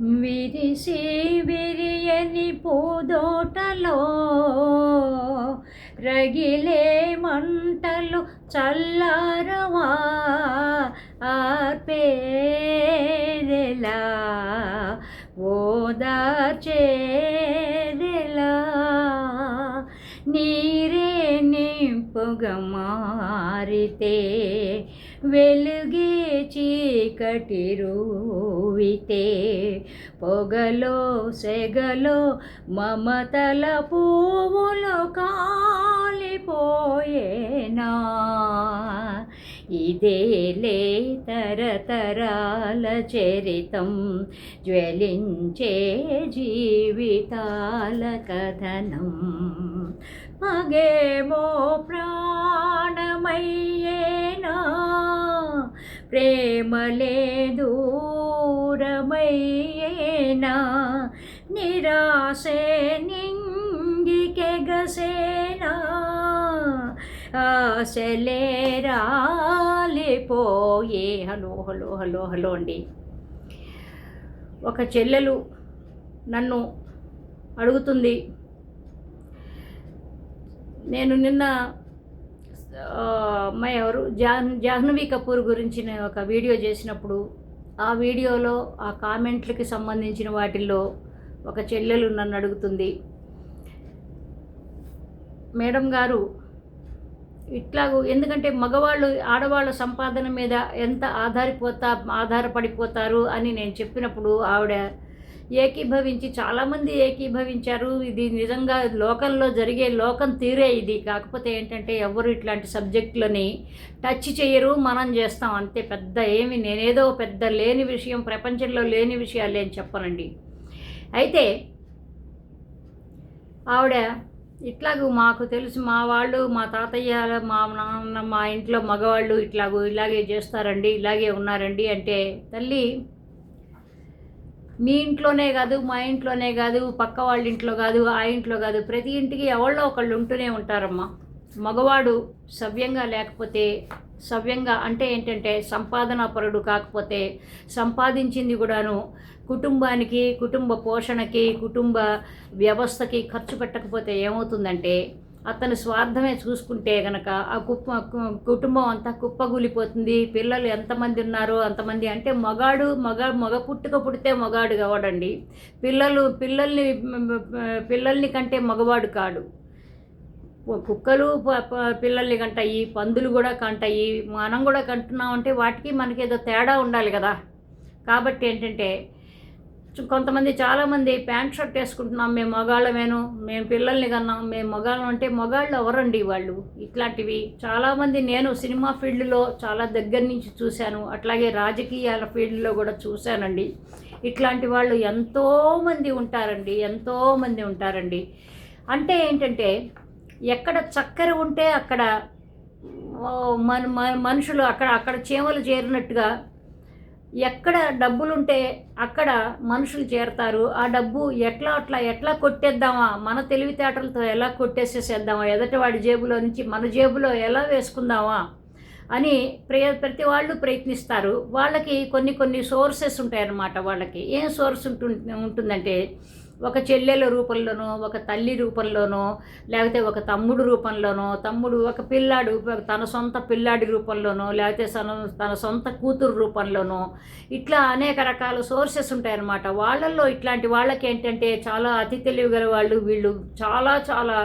విరిసి విరియని పూదోటలో రగిలే మంటలు చల్లారవా ఆర్పేదెలా ఓదార్చేదెలా నీరే నింపుగ మారితే వెలుగే చీకటి రూవితే పొగలో సెగలో మమతల పువ్వులు కాలిపోయేనా? ఇదేలే తరతరాల చరితం జ్వలించే జీవితాల కథనం. మగేమో ప్రాణమయ్యేనా? ప్రేమలే దూరమయ్యేనా? నిరాశే నింగికెగసేనా ఆశలే రాలిపోయే. హలో హలో హలో హలో అండి. ఒక చెల్లెలు నన్ను అడుగుతుంది నేను నిన్న మా అమ్మాయి ఎవరు జాహ్ జాహ్నవి కపూర్ గురించి నేను ఒక వీడియో చేసినప్పుడు ఆ వీడియోలో ఆ కామెంట్లకి సంబంధించిన వాటిల్లో ఒక చెల్లెలు నన్ను అడుగుతుంది. మేడం గారు ఇట్లాగూ ఎందుకంటే మగవాళ్ళు ఆడవాళ్ళ సంపాదన మీద ఎంత ఆధారిపోతా ఆధారపడిపోతారు అని నేను చెప్పినప్పుడు ఆవిడ ఏకీభవించి చాలామంది ఏకీభవించారు. ఇది నిజంగా లోకంలో జరిగే లోకం తీరే ఇది. కాకపోతే ఏంటంటే ఎవరు ఇట్లాంటి సబ్జెక్టులని టచ్ చేయరు మనం చేస్తాం. అంతే పెద్ద ఏమి నేనేదో పెద్ద లేని విషయం ప్రపంచంలో లేని విషయాలు అని చెప్పనండి. అయితే ఆవిడ ఇట్లాగూ మాకు తెలుసు మా వాళ్ళు మా తాతయ్య మా నాన్న మా ఇంట్లో మగవాళ్ళు ఇట్లాగూ ఇలాగే చేస్తారండి ఇలాగే ఉన్నారండి అంటే తల్లి మీ ఇంట్లోనే కాదు మా ఇంట్లోనే కాదు పక్క వాళ్ళ ఇంట్లో కాదు ఆ ఇంట్లో కాదు ప్రతి ఇంటికి ఎవరో ఒకళ్ళు ఉంటూనే ఉంటారమ్మా. మగవాడు సవ్యంగా లేకపోతే సవ్యంగా అంటే ఏంటంటే సంపాదన పరుడు కాకపోతే సంపాదించింది కూడాను కుటుంబానికి కుటుంబ పోషణకి కుటుంబ వ్యవస్థకి ఖర్చు పెట్టకపోతే ఏమవుతుందంటే అతని స్వార్థమే చూసుకుంటే గనక ఆ కుప్ప కు- కుటుంబం అంతా కుప్పగూలిపోతుంది. పిల్లలు ఎంతమంది ఉన్నారో అంతమంది అంటే మగాడు మగ మగ పుట్టుక పుడితే మగాడు కావడండి. పిల్లలు పిల్లల్ని పిల్లల్ని కంటే మగవాడు కాడు. కుక్కలు ప- పిల్లల్ని కంటాయి పందులు కూడా కంటాయి మనం కూడా కంటున్నామంటే వాటికి మనకేదో తేడా ఉండాలి కదా. కాబట్టి ఏంటంటే కొంతమంది చాలామంది ప్యాంట్ షర్ట్ వేసుకుంటున్నాం మేము మగాళ్ళమేను మేము పిల్లల్ని కన్నాం మేము మగాళ్ళం అంటే మగాళ్ళు ఎవరండి వాళ్ళు? ఇట్లాంటివి చాలామంది నేను సినిమా ఫీల్డ్లో చాలా దగ్గర నుంచి చూశాను అట్లాగే రాజకీయాల ఫీల్డ్లో కూడా చూశానండి. ఇట్లాంటి వాళ్ళు ఎంతోమంది ఉంటారండి ఎంతోమంది ఉంటారండి. అంటే ఏంటంటే ఎక్కడ చక్కెర ఉంటే అక్కడ మన మన- మనుషులు అక్కడ అక్కడ చీమలు చేరినట్టుగా ఎక్కడ డబ్బులుంటే అక్కడ మనుషులు చేరతారు. ఆ డబ్బు ఎట్లా అట్లా ఎట్లా కొట్టేద్దామా? మన తెలివితేటలతో ఎలా కొట్టేసేసేద్దామా? ఎదటివాడి జేబులో నుంచి మన జేబులో ఎలా వేసుకుందామా? అని ప్రయ ప్రతి వాళ్ళు ప్రయత్నిస్తారు. వాళ్ళకి కొన్ని కొన్ని సోర్సెస్ ఉంటాయన్నమాట వాళ్ళకి. ఏం సోర్స్ ఉంటు ఉంటుందంటే ఒక చెల్లెల రూపంలోనో ఒక తల్లి రూపంలోనో లేకపోతే ఒక తమ్ముడు రూపంలోనో తమ్ముడు ఒక పిల్లాడు తన సొంత పిల్లాడి రూపంలోనో లేకపోతే తన తన సొంత కూతురు రూపంలోనో ఇట్లా అనేక రకాల సోర్సెస్ ఉంటాయన్నమాట. వాళ్ళల్లో ఇట్లాంటి వాళ్ళకి ఏంటంటే చాలా అతి తెలివిగల వాళ్ళు వీళ్ళు చాలా చాలా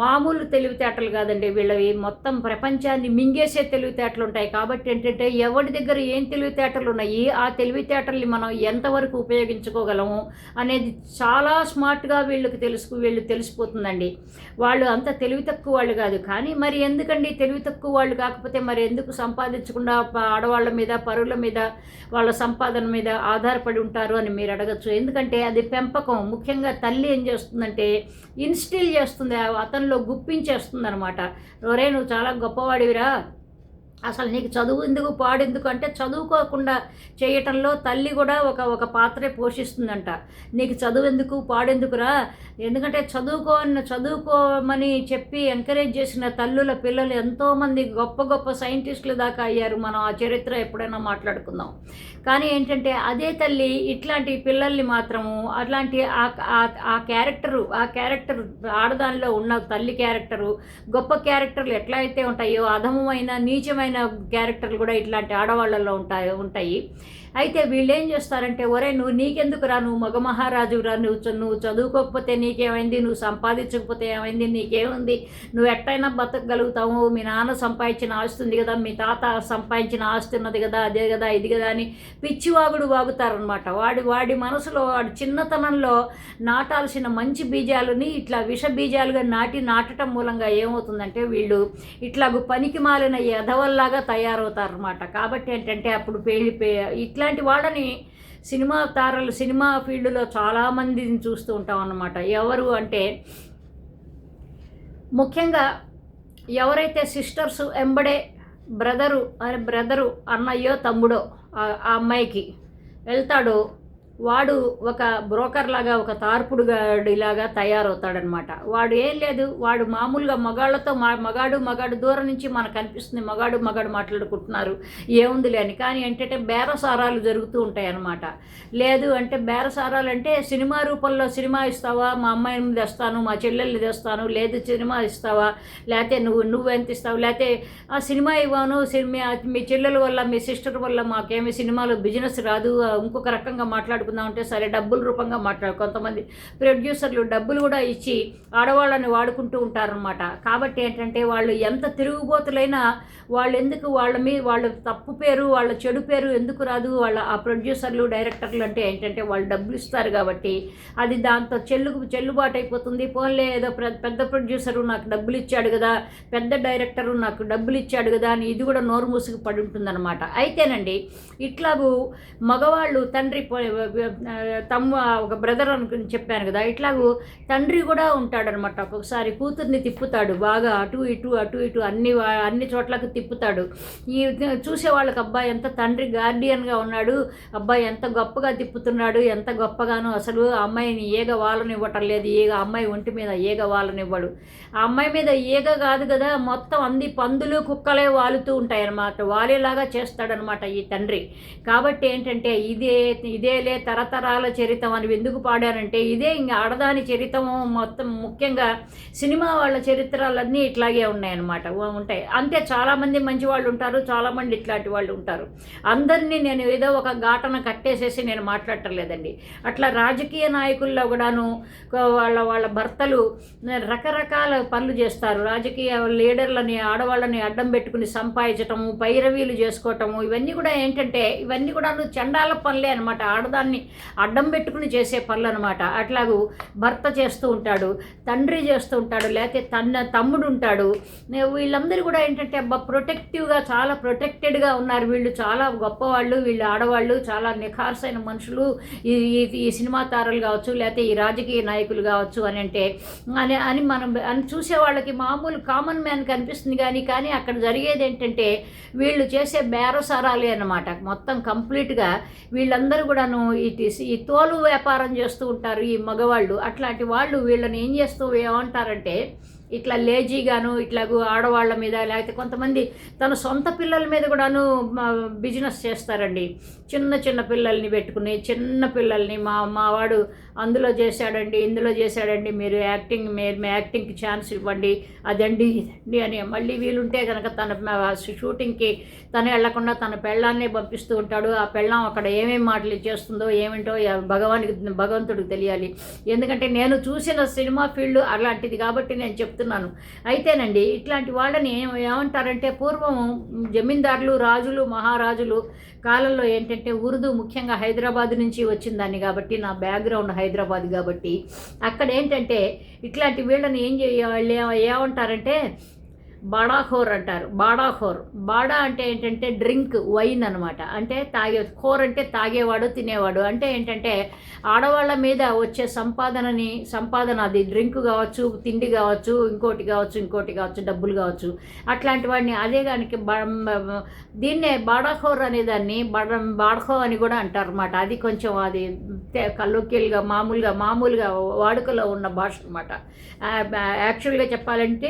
మామూలు తెలివితేటలు కాదండి వీళ్ళవి. మొత్తం ప్రపంచాన్ని మింగేసే తెలివితేటలు ఉంటాయి. కాబట్టి ఏంటంటే ఎవరి దగ్గర ఏం తెలివితేటలు ఉన్నాయి ఆ తెలివితేటల్ని మనం ఎంతవరకు ఉపయోగించుకోగలము అనేది చాలా స్మార్ట్గా వీళ్ళకి తెలుసు వీళ్ళు తెలిసిపోతుందండి. వాళ్ళు అంత తెలివి తక్కువ వాళ్ళు కాదు. కానీ మరి ఎందుకండి తెలివి తక్కువ వాళ్ళు కాకపోతే మరి ఎందుకు సంపాదించకుండా ఆడవాళ్ళ మీద పరుల మీద వాళ్ళ సంపాదన మీద ఆధారపడి ఉంటారు అని మీరు అడగచ్చు. ఎందుకంటే అది పెంపకం. ముఖ్యంగా తల్లి ఏం చేస్తుందంటే ఇన్స్టిల్ చేస్తుంది. అతను అతనిలో గుప్పించేస్తుంది అనమాట ఒరే నువ్వు చాలా గొప్పవాడివిరా. అసలు నీకు చదువు ఎందుకు పాడెందుకు అంటే చదువుకోకుండా చేయటంలో తల్లి కూడా ఒక ఒక పాత్రే పోషిస్తుందంట. నీకు చదువు ఎందుకు పాడెందుకురా ఎందుకంటే చదువుకో చదువుకోమని చెప్పి ఎంకరేజ్ చేసిన తల్లుల పిల్లలు ఎంతోమంది గొప్ప గొప్ప సైంటిస్టులు దాకా అయ్యారు. మనం ఆ చరిత్ర ఎప్పుడైనా మాట్లాడుకుందాం. కానీ ఏంటంటే అదే తల్లి ఇట్లాంటి పిల్లల్ని మాత్రము అట్లాంటి ఆ క్యారెక్టరు ఆ క్యారెక్టర్ ఆడదానిలో ఉన్న తల్లి క్యారెక్టరు గొప్ప క్యారెక్టర్లు ఎట్లా అయితే ఉంటాయో అధమమైన నీచమైన క్యారెక్టర్లు కూడా ఇట్లాంటి ఆడవాళ్ళల్లో ఉంటాయి ఉంటాయి. అయితే వీళ్ళు ఏం చేస్తారంటే ఒరే నువ్వు నీకెందుకు రా? నువ్వు మగ మహారాజు రా. నువ్వు నువ్వు చదువుకోకపోతే నీకేమైంది? నువ్వు సంపాదించకపోతే ఏమైంది? నీకేముంది? నువ్వు ఎట్టయినా బతకగలుగుతావు. మీ నాన్న సంపాదించిన ఆస్తి ఉంది కదా మీ తాత సంపాదించిన ఆస్తి ఉన్నది కదా అదే కదా ఇది కదా అని పిచ్చివాగుడు వాగుతారనమాట వాడి వాడి మనసులో వాడి చిన్నతనంలో నాటాల్సిన మంచి బీజాలని ఇట్లా విష బీజాలుగా నాటి నాటడం మూలంగా ఏమవుతుందంటే వీళ్ళు ఇట్లాగూ పనికి మాలిన ఎధవల్లాగా తయారవుతారనమాట కాబట్టి ఏంటంటే అప్పుడు పెళ్ళి ఇట్లాంటి వాళ్ళని సినిమా తారలు సినిమా ఫీల్డ్లో చాలామందిని చూస్తూ ఉంటాం అన్నమాట ఎవరు అంటే ముఖ్యంగా ఎవరైతే సిస్టర్స్ ఎంబడే బ్రదరు అని బ్రదరు అన్నయ్యో తమ్ముడో ఆ అమ్మాయికి వెళ్తాడో వాడు ఒక బ్రోకర్ లాగా ఒక తార్పుడుగాడిలాగా తయారవుతాడనమాట. వాడు ఏం లేదు వాడు మామూలుగా మగాళ్ళతో మా మగాడు మగాడు దూరం నుంచి మనకు కనిపిస్తుంది మగాడు మగాడు మాట్లాడుకుంటున్నారు ఏముంది లేని కానీ ఏంటంటే బేరసారాలు జరుగుతూ ఉంటాయి అన్నమాట లేదు అంటే బేరసారాలు అంటే సినిమా రూపంలో సినిమా ఇస్తావా మా అమ్మాయిని తెస్తాను మా చెల్లెల్ని తెస్తాను లేదు సినిమా ఇస్తావా లేకపోతే నువ్వు నువ్వు ఎంత ఇస్తావు లేకపోతే ఆ సినిమా ఇవ్వను సినిమా మీ చెల్లెల వల్ల మీ సిస్టర్ వల్ల మాకేమి సినిమాలో బిజినెస్ రాదు ఇంకొక రకంగా మాట్లాడు మాట్లాడుకుందామంటే సరే డబ్బుల రూపంగా మాట్లాడు. కొంతమంది ప్రొడ్యూసర్లు డబ్బులు కూడా ఇచ్చి ఆడవాళ్ళని వాడుకుంటూ ఉంటారనమాట కాబట్టి ఏంటంటే వాళ్ళు ఎంత తిరుగుబోతులైనా వాళ్ళు ఎందుకు వాళ్ళ మీద వాళ్ళ తప్పు పేరు వాళ్ళ చెడు పేరు ఎందుకు రాదు? వాళ్ళ ఆ ప్రొడ్యూసర్లు డైరెక్టర్లు అంటే ఏంటంటే వాళ్ళు డబ్బులు ఇస్తారు కాబట్టి అది దాంతో చెల్లుకు చెల్లుబాటు అయిపోతుంది పోన్లే ఏదో పెద్ద ప్రొడ్యూసరు నాకు డబ్బులు ఇచ్చాడు కదా పెద్ద డైరెక్టరు నాకు డబ్బులు ఇచ్చాడు కదా అని ఇది కూడా నోరు మూసుకు పడి ఉంటుందన్నమాట. అయితేనండి ఇట్లాగూ మగవాళ్ళు తండ్రి తమ్ము ఒక బ్రదర్ అనుకుని చెప్పాను కదా ఇట్లాగూ తండ్రి కూడా ఉంటాడనమాట. ఒక్కొక్కసారి కూతుర్ని తిప్పుతాడు బాగా అటు ఇటు అటు ఇటు అన్ని అన్ని చోట్లకు తిప్పుతాడు. ఈ చూసే వాళ్ళకి అబ్బాయి ఎంత తండ్రి గార్డియన్గా ఉన్నాడు అబ్బాయి ఎంత గొప్పగా తిప్పుతున్నాడు ఎంత గొప్పగానో అసలు అమ్మాయిని ఏగ వాళ్ళనివ్వటం లేదు ఏగ అమ్మాయి ఒంటి మీద ఏగ వాళ్ళనివ్వడు. ఆ అమ్మాయి మీద ఏగ కాదు కదా మొత్తం అంది పందులు కుక్కలే వాలుతూ ఉంటాయన్నమాట వాలేలాగా చేస్తాడనమాట ఈ తండ్రి. కాబట్టి ఏంటంటే ఇదే ఇదేలే తరతరాల చరితం అని ఎందుకు పాడారంటే ఇదే ఇంక ఆడదాని చరితం మొత్తం ముఖ్యంగా సినిమా వాళ్ళ చరిత్రలన్నీ ఇట్లాగే ఉన్నాయన్నమాట. ఉంటాయి. అంతే చాలామంది మంచి వాళ్ళు ఉంటారు చాలామంది ఇట్లాంటి వాళ్ళు ఉంటారు. అందరినీ నేను ఏదో ఒక ఘాటన కట్టేసేసి నేను మాట్లాడటం అట్లా రాజకీయ నాయకుల్లో కూడాను వాళ్ళ వాళ్ళ భర్తలు రకరకాల పనులు చేస్తారు. రాజకీయ లీడర్లని ఆడవాళ్ళని అడ్డం పెట్టుకుని సంపాదించటము పైరవీలు చేసుకోవటము ఇవన్నీ కూడా ఏంటంటే ఇవన్నీ కూడా చండాల పనులే అనమాట ఆడదాన్ని అడ్డం పెట్టుకుని చేసే పనులు అనమాట అట్లాగూ భర్త చేస్తూ ఉంటాడు తండ్రి చేస్తూ ఉంటాడు లేకపోతే తన తమ్ముడు ఉంటాడు. వీళ్ళందరూ కూడా ఏంటంటే అబ్బా ప్రొటెక్టివ్గా చాలా ప్రొటెక్టెడ్గా ఉన్నారు. వీళ్ళు చాలా గొప్పవాళ్ళు వీళ్ళు ఆడవాళ్ళు చాలా నిఖార్సైన మనుషులు. ఈ ఈ సినిమా తారలు కావచ్చు లేకపోతే ఈ రాజకీయ నాయకులు కావచ్చు అని అంటే అని అని మనం అని చూసే వాళ్ళకి మామూలు కామన్ మ్యాన్ కనిపిస్తుంది కానీ కానీ అక్కడ జరిగేది ఏంటంటే వీళ్ళు చేసే బేరసారాలే అనమాట మొత్తం కంప్లీట్గా వీళ్ళందరూ కూడాను ఇటు ఈ తోలు వ్యాపారం చేస్తూ ఉంటారు ఈ మగవాళ్ళు. అట్లాంటి వాళ్ళు వీళ్ళని ఏం చేస్తూ ఏమంటారంటే ఇట్లా లేజీగాను ఇట్లాగూ ఆడవాళ్ళ మీద లేకపోతే కొంతమంది తన సొంత పిల్లల మీద కూడాను బిజినెస్ చేస్తారండి. చిన్న చిన్న పిల్లల్ని పెట్టుకుని చిన్న పిల్లల్ని మా మావాడు అందులో చేశాడండి ఇందులో చేశాడండి మీరు యాక్టింగ్ మీరు మీ యాక్టింగ్కి ఛాన్స్ ఇవ్వండి అదండి ఇదండి అని మళ్ళీ వీలుంటే కనుక తన షూటింగ్కి తను వెళ్ళకుండా తన పెళ్ళాన్నే పంపిస్తూ ఉంటాడు. ఆ పెళ్ళాం అక్కడ ఏమేమి మాటలు చేస్తుందో ఏమిటో భగవానికి భగవంతుడికి తెలియాలి. ఎందుకంటే నేను చూసిన సినిమా ఫీల్డ్ అలాంటిది కాబట్టి నేను చెప్తున్నాను. అయితేనండి ఇట్లాంటి వాళ్ళని ఏమంటారంటే పూర్వం జమీందారులు రాజులు మహారాజులు కాలంలో ఏంటంటే ఉర్దూ ముఖ్యంగా హైదరాబాద్ నుంచి వచ్చిందాన్ని కాబట్టి నా బ్యాక్గ్రౌండ్ హైదరాబాద్ కాబట్టి. అక్కడ ఏంటంటే ఇట్లాంటి వీళ్ళని ఏం చేయాలి ఏమంటారంటే బాడాహోర్ అంటారు. బాడాహోర్. బాడా అంటే ఏంటంటే డ్రింక్ వైన్ అనమాట అంటే తాగే ఖోర్ అంటే తాగేవాడు తినేవాడు. అంటే ఏంటంటే ఆడవాళ్ళ మీద వచ్చే సంపాదనని సంపాదన అది డ్రింక్ కావచ్చు తిండి కావచ్చు ఇంకోటి కావచ్చు ఇంకోటి కావచ్చు డబ్బులు కావచ్చు. అట్లాంటి వాడిని అదే దానికి దీన్నే బాడాహోర్ అనే దాన్ని బడ బాడఖో అని కూడా అంటారు అనమాట అది కొంచెం అది కల్లోకేల్గా మామూలుగా మామూలుగా వాడుకలో ఉన్న భాష అనమాట యాక్చువల్గా చెప్పాలంటే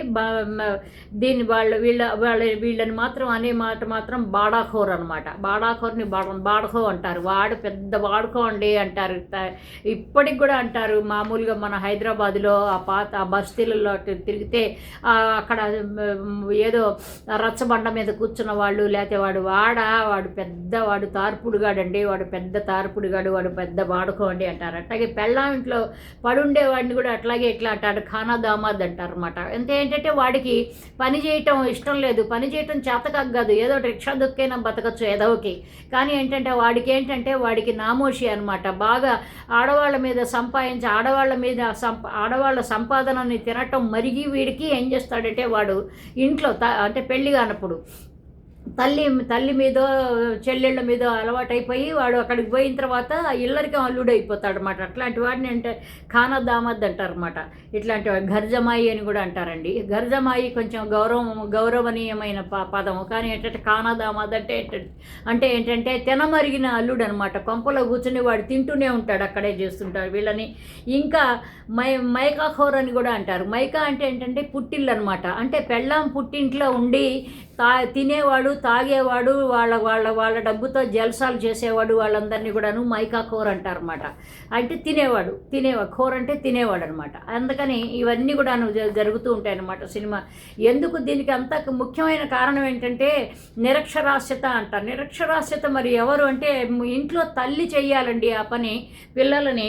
దీన్ని వాళ్ళ వీళ్ళ వాళ్ళ వీళ్ళని మాత్రం అనే మాట మాత్రం బాడాఖోర్ అనమాట బాడాఖోర్ని బాడ బాడఖో అంటారు. వాడు పెద్ద వాడుకో అండి అంటారు. త- ఇప్పటికి కూడా అంటారు. మామూలుగా మన హైదరాబాద్లో ఆ పాత ఆ బస్తీలలో తిరిగితే అక్కడ ఏదో రచ్చబండ మీద కూర్చున్న వాళ్ళు లేకపోతే వాడు వాడా వాడు పెద్ద వాడు తార్పుడుగాడండి వాడు పెద్ద తార్పుడుగాడు వాడు పెద్ద వాడుకోండి అంటారు. అట్లాగే పెళ్ళాం ఇంట్లో పడుండే వాడిని కూడా అట్లాగే ఇట్లా అంటారు. ఖానా దామాద్ అంటారు అనమాట అంతే ఏంటంటే వాడికి పని చేయటం ఇష్టం లేదు. పని చేయటం చేతకాక కాదు. ఏదో ఒకటి రిక్షా దొక్కైనా బతకచ్చు ఏదోకి కానీ ఏంటంటే వాడికి ఏంటంటే వాడికి నామోషి అనమాట బాగా ఆడవాళ్ళ మీద సంపాదించి ఆడవాళ్ళ మీద సంప ఆడవాళ్ళ సంపాదనని తినటం మరిగి వీడికి ఏం చేస్తాడంటే వాడు ఇంట్లో త అంటే పెళ్ళి కానప్పుడు తల్లి తల్లి మీద చెల్లెళ్ళ మీద అలవాటైపోయి వాడు అక్కడికి పోయిన తర్వాత ఇల్లరికి అల్లుడు అయిపోతాడు అనమాట అట్లాంటి వాడిని అంటే ఖానా దామద్ అంటారు అనమాట ఇట్లాంటి గర్జమాయి అని కూడా అంటారండి. గర్జమాయి కొంచెం గౌరవం గౌరవనీయమైన ప పదం కానీ ఏంటంటే ఖానా దామద్ అంటే ఏంటంటే అంటే ఏంటంటే తినమరిగిన అల్లుడు అనమాట కొంపలో కూర్చుని వాడు తింటూనే ఉంటాడు అక్కడే చేస్తుంటాడు వీళ్ళని. ఇంకా మై మైకాఖోర్ అని కూడా అంటారు. మైకా అంటే ఏంటంటే పుట్టిల్లు అనమాట అంటే పెళ్ళాం పుట్టింట్లో ఉండి తా తినేవాడు తాగేవాడు వాళ్ళ వాళ్ళ వాళ్ళ డబ్బుతో జల్సాలు చేసేవాడు వాళ్ళందరినీ కూడాను మైకా ఖోర్ అంటారు అనమాట అంటే తినేవాడు తినేవాడు ఖోర్ అంటే తినేవాడు అనమాట అందుకని ఇవన్నీ కూడాను జ- జరుగుతూ ఉంటాయన్నమాట సినిమా. ఎందుకు దీనికి అంత ముఖ్యమైన కారణం ఏంటంటే నిరక్షరాస్యత అంటారు. నిరక్షరాస్యత మరి ఎవరు అంటే ఇంట్లో తల్లి చేయాలండి ఆ పని పిల్లలని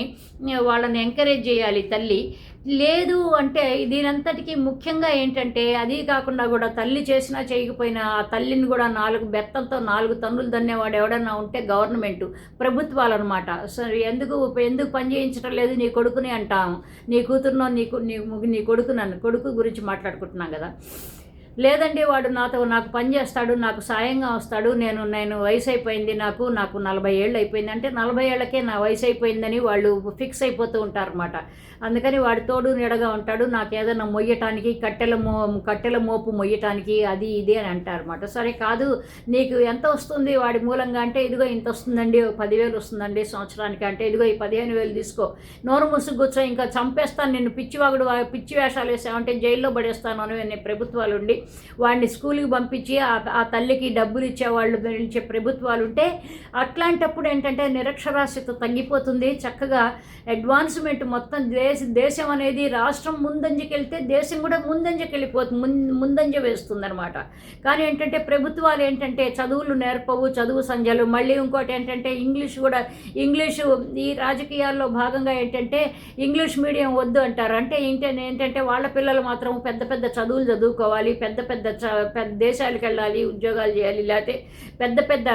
వాళ్ళని ఎంకరేజ్ చేయాలి తల్లి. లేదు అంటే దీనంతటికీ ముఖ్యంగా ఏంటంటే అది కాకుండా కూడా తల్లి చేసినా చేయకపోయినా ఆ తల్లిని కూడా నాలుగు బెత్తంతో నాలుగు తన్నులు దన్నేవాడు ఎవడన్నా ఉంటే గవర్నమెంట్ ప్రభుత్వాలు అనమాట సరే ఎందుకు ఎందుకు పని చేయించడం లేదు? నీ కొడుకుని అంటాం. నీ కూతురునో నీకు నీ నీ కొడుకు నన్ను కొడుకు గురించి మాట్లాడుకుంటున్నాం కదా. లేదండి వాడు నాతో నాకు పని చేస్తాడు నాకు సాయంగా వస్తాడు నేను నేను వయసు అయిపోయింది నాకు నాకు నలభై ఏళ్ళు అయిపోయింది. అంటే నలభై ఏళ్ళకే నా వయసు అయిపోయిందని వాళ్ళు ఫిక్స్ అయిపోతూ ఉంటారన్నమాట. అందుకని వాడి తోడు నీడగా ఉంటాడు నాకు ఏదైనా మొయ్యటానికి కట్టెల మో కట్టెల మోపు మొయ్యటానికి అది ఇది అని అంటారన్నమాట. సరే కాదు నీకు ఎంత వస్తుంది వాడి మూలంగా అంటే ఇదిగో ఇంత వస్తుందండి పదివేలు వస్తుందండి సంవత్సరానికి అంటే ఇదిగో ఈ పదిహేను వేలు తీసుకో. నోరు ముసుగు కూర్చో ఇంకా చంపేస్తాను నిన్ను పిచ్చివాగుడు వా- పిచ్చి వేషాలు వేసావంటే జైల్లో పడేస్తాను అని నేను ప్రభుత్వాలు ఉండి వాడిని స్కూల్కి పంపించి ఆ తల్లికి డబ్బులు ఇచ్చేవాళ్ళు ఇచ్చే ప్రభుత్వాలు ఉంటే అట్లాంటప్పుడు ఏంటంటే నిరక్షరాస్యత తగ్గిపోతుంది. చక్కగా అడ్వాన్స్మెంట్ మొత్తం దేశ దేశం అనేది రాష్ట్రం ముందంజకెళ్తే దేశం కూడా ముందంజకెళ్ళిపోతుంది ముందు ముందంజ వేస్తుంది అనమాట కానీ ఏంటంటే ప్రభుత్వాలు ఏంటంటే చదువులు నేర్పవు చదువు సంధ్యలు. మళ్ళీ ఇంకోటి ఏంటంటే ఇంగ్లీష్ కూడా ఇంగ్లీషు ఈ రాజకీయాల్లో భాగంగా ఏంటంటే ఇంగ్లీష్ మీడియం వద్దు అంటారు. అంటే ఏంటంటే ఏంటంటే వాళ్ళ పిల్లలు మాత్రం పెద్ద పెద్ద చదువులు చదువుకోవాలి పెద్ద పెద్ద చ పెద్ద దేశాలకు వెళ్ళాలి ఉద్యోగాలు చేయాలి లేకపోతే పెద్ద పెద్ద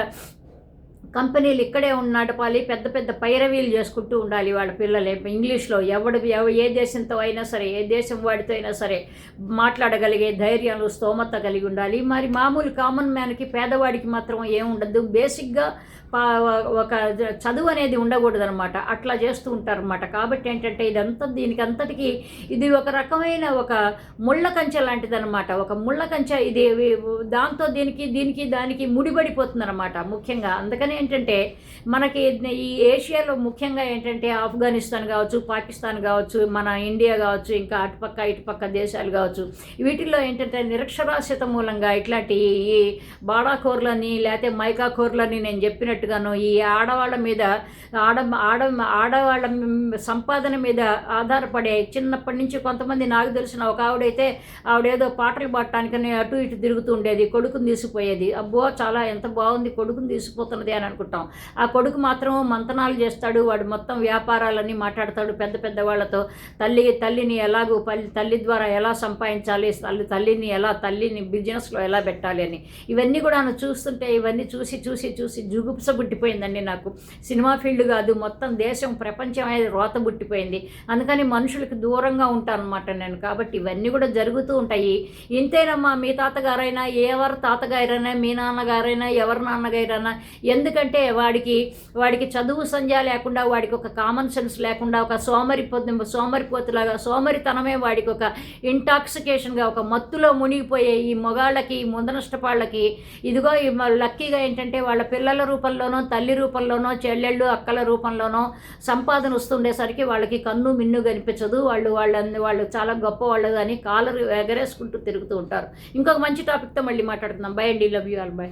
కంపెనీలు ఇక్కడే ఉన్నాడపాలి పెద్ద పెద్ద పైరవీలు చేసుకుంటూ ఉండాలి వాళ్ళ పిల్లలు. ఇంగ్లీష్లో ఎవడు ఎవ- ఏ దేశంతో అయినా సరే ఏ దేశం వాడితో అయినా సరే మాట్లాడగలిగే ధైర్యాలు స్తోమత కలిగి ఉండాలి. మరి మామూలు కామన్ మ్యాన్కి పేదవాడికి మాత్రం ఏముండదు బేసిక్గా ఒక చదువు అనేది ఉండకూడదు అనమాట అట్లా చేస్తూ ఉంటారనమాట కాబట్టి ఏంటంటే ఇదంతా దీనికి అంతటికి ఇది ఒక రకమైన ఒక ముళ్ళ కంచె లాంటిది అనమాట ఒక ముళ్ళ కంచె ఇది దాంతో దీనికి దీనికి దానికి ముడిపడిపోతుంది అనమాట ముఖ్యంగా. అందుకని ఏంటంటే మనకి ఈ ఏషియాలో ముఖ్యంగా ఏంటంటే ఆఫ్ఘనిస్తాన్ కావచ్చు పాకిస్తాన్ కావచ్చు మన ఇండియా కావచ్చు ఇంకా అటుపక్క ఇటుపక్క దేశాలు కావచ్చు. వీటిల్లో ఏంటంటే నిరక్షరాస్యత మూలంగా ఇట్లాంటి ఈ బాడాకోర్లని లేకపోతే మైకాకోర్లని నేను చెప్పినట్టు చెప్పినట్టుగాను ఈ ఆడవాళ్ళ మీద ఆడ ఆడ ఆడవాళ్ళ సంపాదన మీద ఆధారపడే చిన్నప్పటి నుంచి కొంతమంది నాకు తెలిసిన ఒక ఆవిడైతే ఆవిడేదో పాటలు పాడటానికని అటు ఇటు తిరుగుతూ ఉండేది కొడుకుని తీసిపోయేది అబ్బో చాలా ఎంత బాగుంది కొడుకుని తీసిపోతున్నది అని అనుకుంటాం. ఆ కొడుకు మాత్రం మంతనాలు చేస్తాడు వాడు మొత్తం వ్యాపారాలన్నీ మాట్లాడతాడు పెద్ద పెద్ద వాళ్ళతో. తల్లి తల్లిని ఎలాగో పల్లి తల్లి ద్వారా ఎలా సంపాదించాలి తల్లి తల్లిని ఎలా తల్లిని బిజినెస్లో ఎలా పెట్టాలి అని. ఇవన్నీ కూడా చూస్తుంటే ఇవన్నీ చూసి చూసి చూసి జుగుప్స జుగుప్స పుట్టిపోయిందండి నాకు. సినిమా ఫీల్డ్ కాదు మొత్తం దేశం ప్రపంచం అనేది రోత పుట్టిపోయింది అందుకని మనుషులకు దూరంగా ఉంటాను అనమాట నేను. కాబట్టి ఇవన్నీ కూడా జరుగుతూ ఉంటాయి. ఇంతేనమ్మా మీ తాతగారైనా ఎవరు తాతగారైనా మీ నాన్నగారైనా ఎవరి నాన్నగారైనా ఎందుకంటే వాడికి వాడికి చదువు సంధ్య లేకుండా వాడికి ఒక కామన్ సెన్స్ లేకుండా ఒక సోమరి పొద్దు సోమరిపోతులాగా సోమరితనమే వాడికి ఒక ఇంటాక్సికేషన్గా ఒక మత్తులో మునిగిపోయే ఈ మొగాళ్ళకి ముందనష్టపాళ్ళకి ఇదిగో లక్కీగా ఏంటంటే వాళ్ళ పిల్లల రూపంలో రూపంలోనో తల్లి రూపంలోనో చెల్లెళ్ళు అక్కల రూపంలోనో సంపాదన వస్తుండేసరికి వాళ్ళకి కన్ను మిన్ను కనిపించదు. వాళ్ళు వాళ్ళ వాళ్ళు చాలా గొప్ప వాళ్ళు అని కాలరు ఎగరేసుకుంటూ తిరుగుతూ ఉంటారు. ఇంకొక మంచి టాపిక్తో మళ్ళీ మాట్లాడుతున్నాం బై అండి. Love you all by